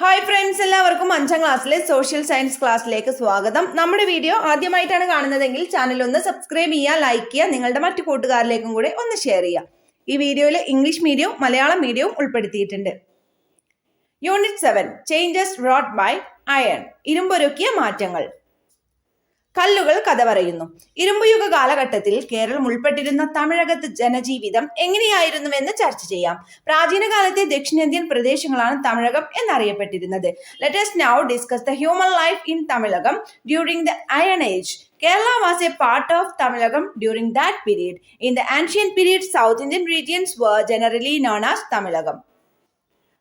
Hi friends എല്ലാവർക്കും അഞ്ചാം ക്ലാസ്സിലെ സോഷ്യൽ സയൻസ് ക്ലാസ്സിലേക്ക് സ്വാഗതം. നമ്മുടെ വീഡിയോ ആദ്യമായിട്ടാണ് കാണുന്നതെങ്കിൽ ചാനൽ ഒന്ന് സബ്സ്ക്രൈബ് ചെയ്യുക ലൈക്ക് ചെയ്യുക നിങ്ങളുടെ മറ്റു കൂട്ടുകാരിലേക്കും കൂടെ ഒന്ന് ഷെയർ ചെയ്യുക. ഈ വീഡിയോയിൽ ഇംഗ്ലീഷ് മീഡിയവും മലയാളം മീഡിയവും ഉൾപ്പെടുത്തിയിട്ടുണ്ട്. Unit seven changes wrought by iron ഇരുമ്പൊരുക്കിയ മാറ്റങ്ങൾ. കല്ലുകൾ കഥ പറയുന്നു ഇരുമ്പുയുഗ കാലഘട്ടത്തിൽ കേരളം ഉൾപ്പെട്ടിരുന്ന തമിഴകത്ത് ജനജീവിതം എങ്ങനെയായിരുന്നുവെന്ന് ചർച്ച ചെയ്യാം. പ്രാചീന കാലത്തെ ദക്ഷിണേന്ത്യൻ പ്രദേശങ്ങളാണ് Tamilakam എന്നറിയപ്പെട്ടിരുന്നത്. Let's now discuss the human life in Tamilakam during the iron age Kerala was a part of Tamilakam during that period. In the ancient period, South Indian regions were generally known as Tamilakam.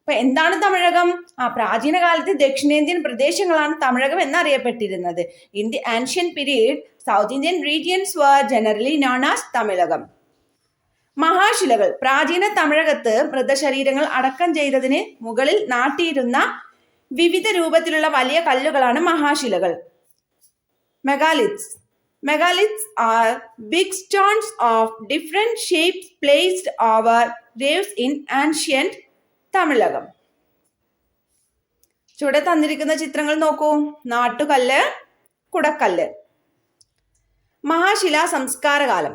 അപ്പൊ എന്താണ് തമിഴകം? ആ പ്രാചീന കാലത്ത് ദക്ഷിണേന്ത്യൻ പ്രദേശങ്ങളാണ് Tamilakam എന്നറിയപ്പെട്ടിരുന്നത്. In the ancient period south Indian regions were generally known as Tamilakam. മഹാശിലകൾ പ്രാചീന തമിഴകത്ത് മൃതശരീരങ്ങൾ അടക്കം ചെയ്തതിന് മുകളിൽ നാട്ടിയിരുന്ന വിവിധ രൂപത്തിലുള്ള വലിയ കല്ലുകളാണ് മഹാശിലകൾ. Megaliths megaliths are big stones of different shapes placed over graves in ancient Tamilakam. ചുവടെ തന്നിരിക്കുന്ന ചിത്രങ്ങൾ നോക്കൂ. നാട്ടുകല്ല് കുടക്കല്ല്. മഹാശിലാ സംസ്കാരകാലം.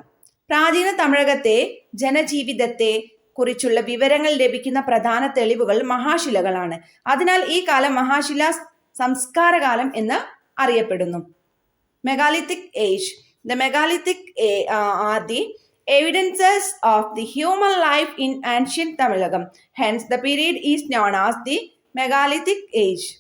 പ്രാചീന തമിഴകത്തെ ജനജീവിതത്തെ കുറിച്ചുള്ള വിവരങ്ങൾ ലഭിക്കുന്ന പ്രധാന തെളിവുകൾ മഹാശിലകളാണ്. അതിനാൽ ഈ കാലം മഹാശിലാ സംസ്കാരകാലം എന്ന് അറിയപ്പെടുന്നു. Megalithic age the megalithic are the evidences of the human life in ancient Tamilagam. Hence, the period is known as the megalithic age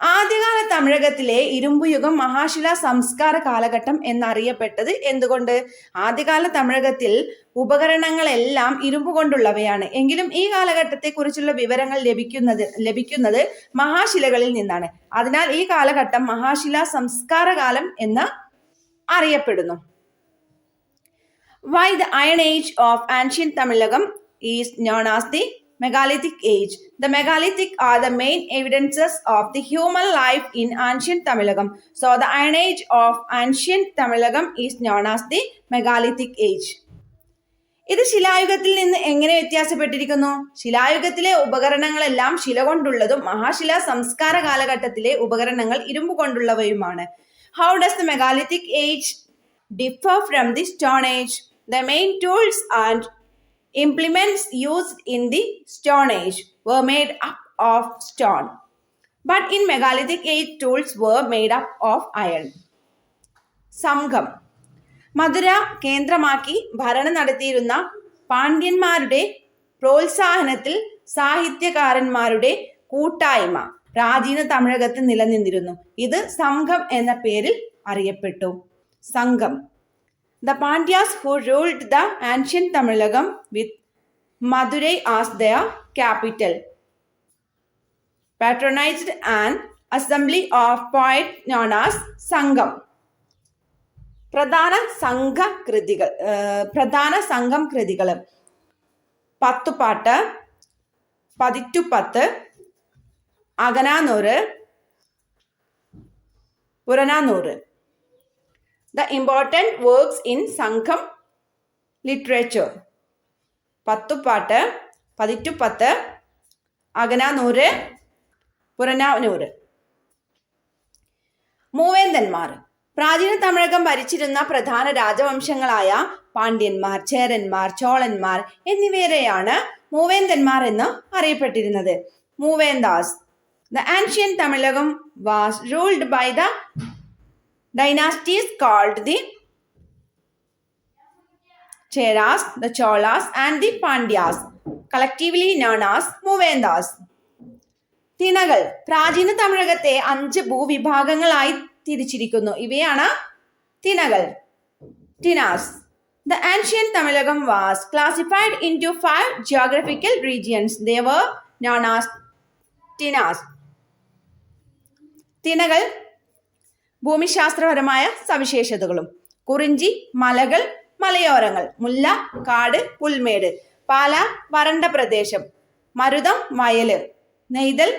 ആദ്യകാല തമിഴകത്തിലെ ഇരുമ്പുയുഗം മഹാശില സംസ്കാര കാലഘട്ടം എന്നറിയപ്പെട്ടത് എന്തുകൊണ്ട്? ആദ്യകാല തമിഴകത്തിൽ ഉപകരണങ്ങളെല്ലാം ഇരുമ്പ് കൊണ്ടുള്ളവയാണ്. എങ്കിലും ഈ കാലഘട്ടത്തെ കുറിച്ചുള്ള വിവരങ്ങൾ ലഭിക്കുന്നത് ലഭിക്കുന്നത് മഹാശിലകളിൽ നിന്നാണ്. അതിനാൽ ഈ കാലഘട്ടം മഹാശില സംസ്കാര കാലം എന്ന് അറിയപ്പെടുന്നു. Why the Iron Age of ancient Tamilagam is known as the Megalithic Age. The Megalithic are the main evidences of the human life in ancient Tamilagam. So the Iron Age of ancient Tamilagam is known as the Megalithic Age. ഇത് ശിലായുഗത്തിൽ നിന്ന് എങ്ങനെ വ്യത്യാസപ്പെട്ടിരിക്കുന്നു ശിലായുഗത്തിലെ ഉപകരണങ്ങളെല്ലാം ശില കൊണ്ടുള്ളതും മഹാശില സംസ്കാര കാലഘട്ടത്തിലെ ഉപകരണങ്ങൾ ഇരുമ്പ് കൊണ്ടുള്ളവയുമാണ് how does the megalithic age differ from the Stone Age. The main tools and implements used in the Stone Age were made up of stone. But in Megalithic Age, tools were made up of iron. സംഘം മധുര കേന്ദ്രമാക്കി ഭരണം നടത്തിയിരുന്ന പാണ്ഡ്യന്മാരുടെ പ്രോത്സാഹനത്തിൽ സാഹിത്യകാരന്മാരുടെ കൂട്ടായ്മ പ്രാചീന തമിഴകത്ത് നിലനിന്നിരുന്നു ഇത് സംഘം എന്ന പേരിൽ അറിയപ്പെട്ടു Sangam. The Pandyas who ruled the ancient Tamilakam with Madurai as the capital patronised and assembly of poet known as Sangam പ്രധാന സംഘ കൃതികൾ പ്രധാന സംഘം കൃതികൾ Pathuppattu Pathitruppathu Akananuru Purananuru the important works in Sangam literature Pathuppattu Pathitruppathu Akananuru Purananuru. മൂവേന്തന്മാർ പ്രാചീന തമിഴകം ഭരിച്ചിരുന്ന പ്രധാന രാജവംശങ്ങളായ പാണ്ഡ്യന്മാർ ചേരന്മാർ ചോളന്മാർ എന്നിവരെയാണ് മൂവേന്തന്മാർ എന്ന് അറിയപ്പെട്ടിരുന്നത്. Muvendas. The ancient Tamilakam was ruled by the dynasties called the Cheras, the Cholas, and the Pandyas, collectively known as Movendas. തിണകൾ പ്രാചീന തമിഴകത്തെ അഞ്ച് ഭൂവിഭാഗങ്ങളായി തിരിച്ചിരിക്കുന്നു. ഇവയാണ് തിണകൾ Tinas the ancient Tamilakam was classified into five geographical regions they were known as Tinas തിണകൾ ഭൂമിശാസ്ത്രപരമായ സവിശേഷതകളും. കുറിഞ്ചി മലകൾ മലയോരങ്ങൾ മുല്ല കാട് പുൽമേട് പാല വരണ്ട പ്രദേശം മരുതം വയൽ Neythal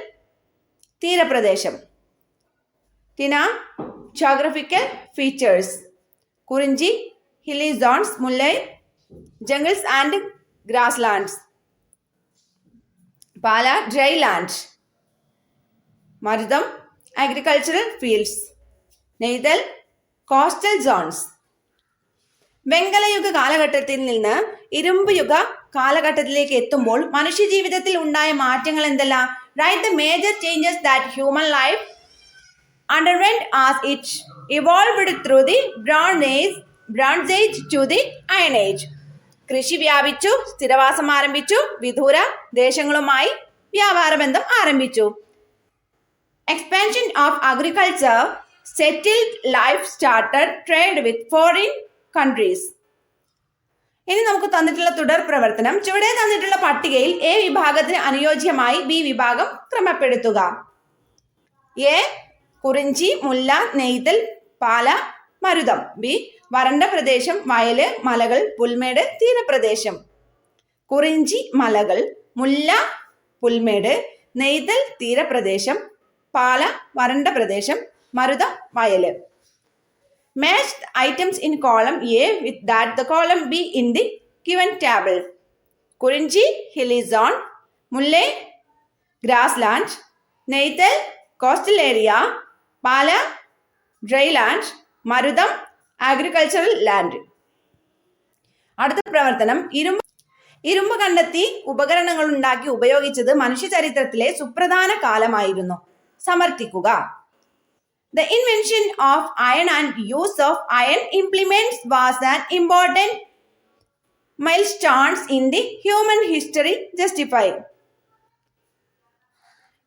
തീരപ്രദേശം. Tina geographical features Kurinji hilly zones Mullai jungles and grass lands Pala dry land Marutham agricultural fields Neythal coastal zones വെങ്കലയുഗ കാലഘട്ടത്തിൽ നിന്ന് ഇരുമ്പ് യുഗ കാലഘട്ടത്തിലേക്ക് എത്തുമ്പോൾ മനുഷ്യ ജീവിതത്തിൽ ഉണ്ടായ മാറ്റങ്ങൾ എന്തെല്ലാം? Write the major changes that human life underwent as it evolved through the bronze bronze age to the iron age. കൃഷി വ്യാപിച്ചു സ്ഥിരവാസം ആരംഭിച്ചു വിദൂര ദേശങ്ങളുമായി വ്യാപാര ബന്ധം ആരംഭിച്ചു. Expansion of agriculture settled life started trade with foreign countries ഇനി നമുക്ക് തന്നിട്ടുള്ള തുടർ പ്രവർത്തനം. ചുവടെ തന്നിട്ടുള്ള പട്ടികയിൽ എ വിഭാഗത്തിന് അനുയോജ്യമായി ബി വിഭാഗം ക്രമപ്പെടുത്തുക. എ കുറിഞ്ചി മുല്ല നെയ്തൽ പാല മരുതം. ബി വരണ്ട പ്രദേശം വയൽ മലകൾ പുൽമേട് തീരപ്രദേശം. കുറിഞ്ചി മലകൾ മുല്ല പുൽമേട് നെയ്തൽ തീരപ്രദേശം പാല വരണ്ട പ്രദേശം മരുതം വയൽ. Match items in column A with that the column B in the given table Kurinji hilly zone zone Mullai grass land Neythal coastal area Pala dry land Marutham agricultural land അടുത്ത പ്രവർത്തനം ഇരുമ്പ് ഇരുമ്പ് കണ്ടെത്തി ഉപകരണങ്ങൾ ഉണ്ടാക്കി ഉപയോഗിച്ചത് മനുഷ്യ ചരിത്രത്തിലെ സുപ്രധാന കാലമായിരുന്നു. സമർത്ഥിക്കുക. The invention of iron and use of iron implements was an important milestone in the human history justify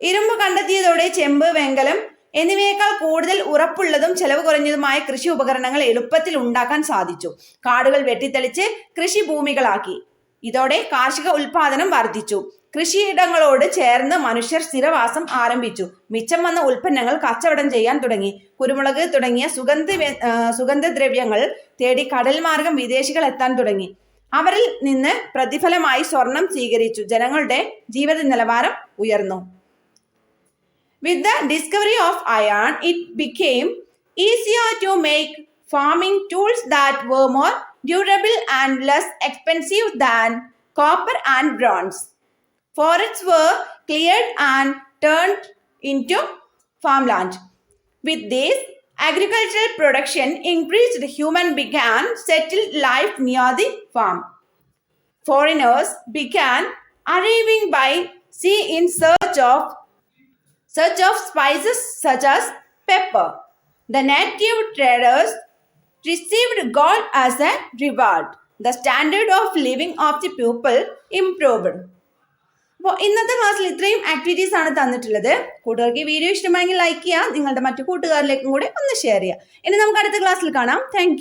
ഇരുമ്പ് കണ്ടെത്തിയതോടെ ചെമ്പ് വെങ്കലം എന്നിവയേക്കാൾ കൂടുതൽ ഉറപ്പുള്ളതും ചെലവ് കുറഞ്ഞതുമായ കൃഷി ഉപകരണങ്ങൾ എളുപ്പത്തിൽ ഉണ്ടാക്കാൻ സാധിച്ചു. കാടുകൾ വെട്ടിത്തെളിച്ച് കൃഷിഭൂമികളാക്കി. ഇതോടെ കാർഷിക ഉൽപാദനം വർദ്ധിച്ചു. കൃഷിയിടങ്ങളോട് ചേർന്ന് മനുഷ്യർ സ്ഥിരവാസം ആരംഭിച്ചു. മിച്ചം വന്ന ഉൽപ്പന്നങ്ങൾ കച്ചവടം ചെയ്യാൻ തുടങ്ങി. കുരുമുളക് തുടങ്ങിയ സുഗന്ധ സുഗന്ധദ്രവ്യങ്ങൾ തേടി കടൽ മാർഗം വിദേശികൾ എത്താൻ തുടങ്ങി. അവരിൽ നിന്ന് പ്രതിഫലമായി സ്വർണം സ്വീകരിച്ചു. ജനങ്ങളുടെ ജീവിത നിലവാരം ഉയർന്നു. With the discovery of iron, it became easier to make farming tools that were more durable and less expensive than copper and bronze. Forests were cleared and turned into farmland. With this, agricultural production increased, human began settled life near the farm. Foreigners began arriving by sea in search of search of spices such as pepper. The native traders received gold as a reward. The standard of living of the people improved. അപ്പോൾ ഇന്നത്തെ ക്ലാസ്സിൽ ഇത്രയും activities ആണ് തന്നിട്ടുള്ളത്. കൂട്ടുകാർക്ക് ഈ video ഇഷ്ടമായെങ്കിൽ like ചെയ്യുക. നിങ്ങളുടെ മറ്റു കൂട്ടുകാരിലേക്കും കൂടെ ഒന്ന് ഷെയർ ചെയ്യുക. ഇനി നമുക്ക് അടുത്ത ക്ലാസ്സിൽ കാണാം. താങ്ക്